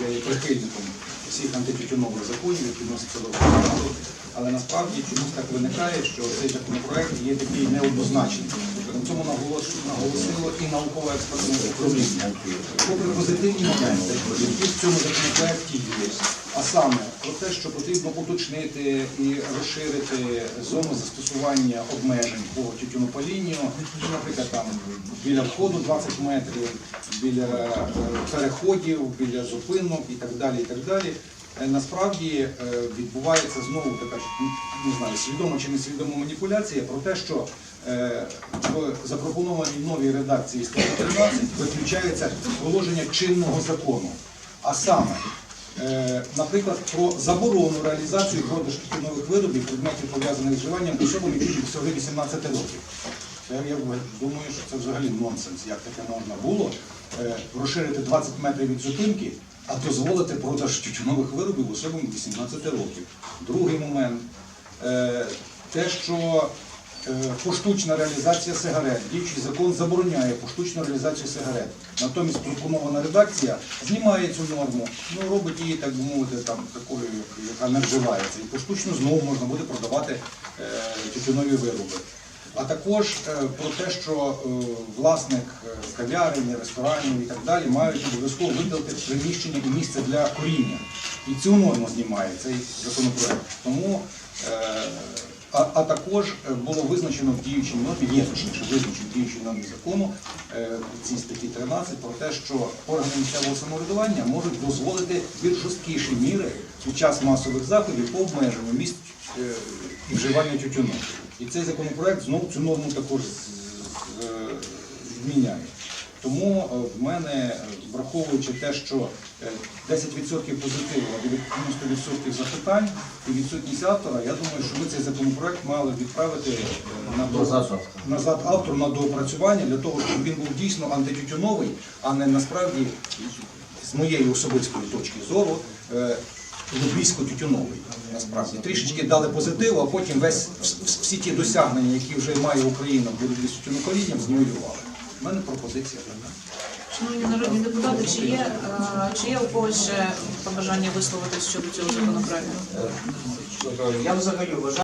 я є прихильником всіх антитютюнових законів, які вносяться до Ради, але насправді чомусь так виникає, що цей законопроект є такий неоднозначний. На цьому наголос- наголосило і наукове експертне управління. Попри позитивні моменти, які в цьому законопроекті є, а саме про те, що потрібно уточнити і розширити зону застосування обмежень по тютюнопалінню, ну, наприклад, там біля входу 20 метрів, біля е, переходів, біля зупинок і так далі. І так далі. Е, Насправді е, відбувається знову така не знаю, свідома чи несвідома маніпуляція про те, що в запропонованій новій редакції статті 13 виключається положення чинного закону. А саме, наприклад, про заборону реалізації і продаж тютюнових виробів, предметів пов'язаних з вживанням особам, яким всього 18 років. Я думаю, що це взагалі нонсенс, як таке можна було е, розширити 20 метрів від зупинки, а дозволити продаж тютюнових виробів особам 18 років. Другий момент е, те, що е, поштучна реалізація сигарет. Діючий закон забороняє поштучну реалізацію сигарет. Натомість пропонована редакція знімає цю норму, ну робить її, так би мовити, там такою, яка не вживається. І поштучно знову можна буде продавати е, тютюнові вироби. А також е, про те, що е, власник е, кав'ярень, ресторанів і так далі мають обов'язково виділити приміщення і місце для коріння. І цю норму знімає цей законопроект. Тому, е, а, а також е, було визначено в діючій нормі, є точніше визначено в діючій нормі закону е, в цій статті 13 про те, що органи місцевого самоврядування можуть дозволити більш жорсткіші міри під час масових заходів по обмеженню місць е, і вживання тютюну. І цей законопроект знову цю норму також зміняє. Тому е, в мене, е, враховуючи те, що е, 10% позитиву, а 90% запитань і відсутність автора, я думаю, що ми цей законопроект мали відправити е, на Назад автору. назад автору на доопрацювання для того, щоб він був дійсно антитютюновий, а не насправді з моєї особистої точки зору. е, Лобійсько-тютюновий, насправді. Трішечки дали позитиву, а потім весь, всі ті досягнення, які вже має Україна в боротьбі з тютюнопалінням, знівелювали. У мене пропозиція така. Шановні народні депутати, чи є, е, чи є у когось ще побажання висловитись щодо цього законопроекту? Я взагалі вважаю.